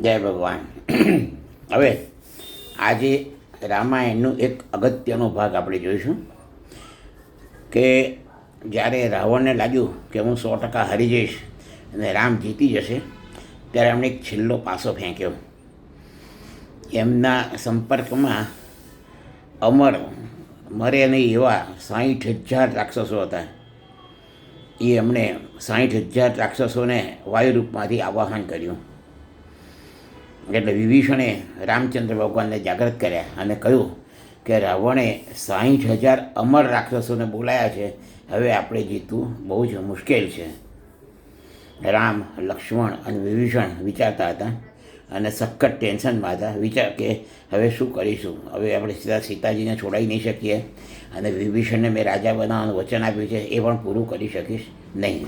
જય ભગવાન. હવે આજે રામાયણનું એક અગત્યનો ભાગ આપણે જોઈશું કે જ્યારે રાવણને લાગ્યું કે હું સો ટકા હારી જઈશ અને રામ જીતી જશે, ત્યારે એમણે એક છેલ્લો પાસો ફેંક્યો. એમના સંપર્કમાં અમર મરે નહીં એવા સાહીઠ હજાર રાક્ષસો હતા. એ એમણે સાહીઠ હજાર રાક્ષસોને વાયુરૂપમાંથી આવાહન કર્યું. એટલે વિભીષણે રામચંદ્ર ભગવાનને જાગૃત કર્યા અને કહ્યું કે રાવણે સાહીઠ હજાર અમર રાક્ષસોને બોલાયા છે. હવે આપણે જીતવું બહુ જ મુશ્કેલ છે. રામ, લક્ષ્મણ અને વિભીષણ વિચારતા હતા અને સખત ટેન્શનમાં હતા. વિચાર કે હવે શું કરીશું? હવે આપણે સીધા સીતાજીને છોડાવી નહીં શકીએ અને વિભીષણને મેં રાજા બનાવવાનું વચન આપ્યું છે એ પણ પૂરું કરી શકીશ નહીં.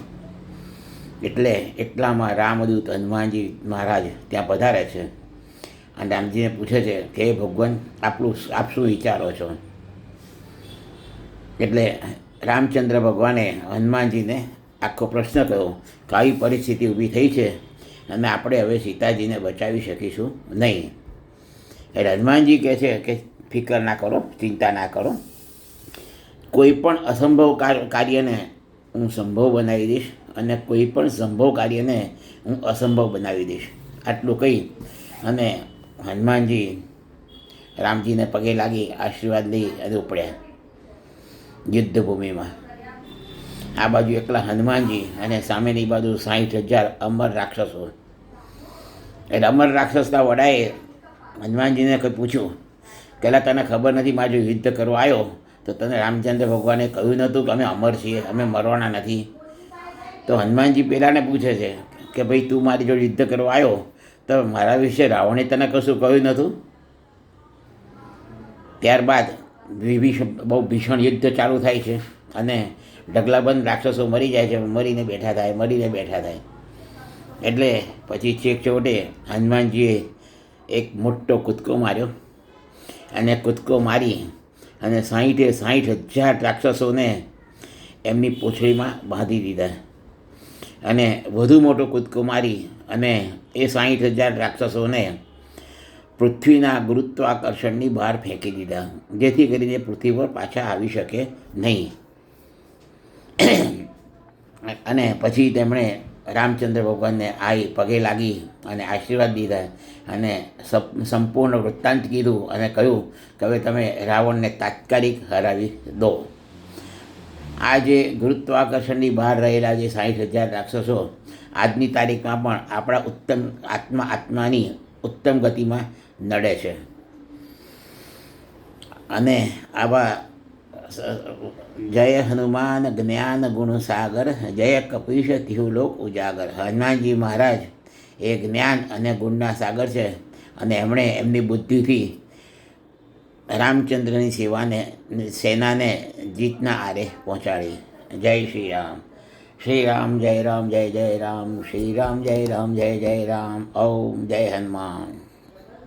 એટલે એટલામાં રામદૂત હનુમાનજી મહારાજ ત્યાં પધારે છે. અને રામજીને પૂછે છે કે ભગવાન આપણું આપ શું વિચારો છો? એટલે રામચંદ્ર ભગવાને હનુમાનજીને આખો પ્રશ્ન કર્યો કે આવી પરિસ્થિતિ ઊભી થઈ છે? અને આપણે હવે સીતાજીને બચાવી શકીશું નહીં. એટલે હનુમાનજી કહે છે કે, ફિકર ના કરો, ચિંતા ના કરો. કોઈ પણ અસંભવ કાર- કાર્યને હું સંભવ બનાવી દઈશ અને કોઈ પણ સંભવ કાર્યને હું અસંભવ બનાવી દઈશ. આટલું કહી અને હનુમાનજી રામજીને પગે લાગી આશીર્વાદ લઈ અને ઉપડ્યા યુદ્ધભૂમિમાં. આ બાજુ એકલા હનુમાનજી અને સામેની બાજુ સાહીઠ હજાર અમર રાક્ષસો. એટલે અમર રાક્ષસના વડાએ હનુમાનજીને કંઈ પૂછ્યું, પહેલાં તને ખબર નથી, મારે યુદ્ધ કરવા આવ્યો તો તને રામચંદ્ર ભગવાને કહ્યું નહોતું કે અમે અમર છીએ, અમે મરવાના નથી. તો હનુમાનજી પેલાને પૂછે છે કે ભાઈ તું મારી જોડે યુદ્ધ કરવા આવ્યો તો મારા વિશે રાવણે તને કશું કહ્યું નહોતું? ત્યારબાદ બહુ ભીષણ યુદ્ધ ચાલુ થાય છે અને ઢગલાબંધ રાક્ષસો મરી જાય છે, મરીને બેઠા થાય, મરીને બેઠા થાય. એટલે પછી છેક છેવટે હનુમાનજીએ એક મોટો કૂદકો માર્યો અને કૂદકો મારી અને સાહીઠે સાહીઠ હજાર રાક્ષસોને એમની પૂંછડીમાં બાંધી દીધા. અને વધુ મોટો કૂદકો મારી અને એ સાહીઠ હજાર રાક્ષસોને પૃથ્વીના ગુરુત્વાકર્ષણની બહાર ફેંકી દીધા, જેથી કરીને પૃથ્વી પર પાછા આવી શકે નહીં. અને પછી તેમણે રામચંદ્ર ભગવાનને આવી પગે લાગી અને આશીર્વાદ દીધા અને સપ- સંપૂર્ણ વૃત્તાંત કીધું અને કહ્યું કે હવે તમે રાવણને તાત્કાલિક હરાવી દો. આ જે ગુરુત્વાકર્ષણની બહાર રહેલા જે સાઠ હજાર રાક્ષસો, આજની તારીખમાં પણ આપણા ઉત્તમ આત્મા આત્માની ઉત્તમ ગતિમાં નડે છે. અને આવા જય હનુમાન જ્ઞાન ગુણ સાગર જય કપીશ તિહુલોક ઉજાગર. હનુમાનજી મહારાજ, એ જ્ઞાન અને ગુણના સાગર છે અને એમણે એમની બુદ્ધિથી રામચંદ્રની સેવાને, સેનાને જીતના આરે પહોંચાડી. જય શ્રી રામ. શ્રી રામ, જય રામ, જય જય રામ. શ્રી રામ, જય રામ, જય જય રામ. ઓમ જય હનુમાન.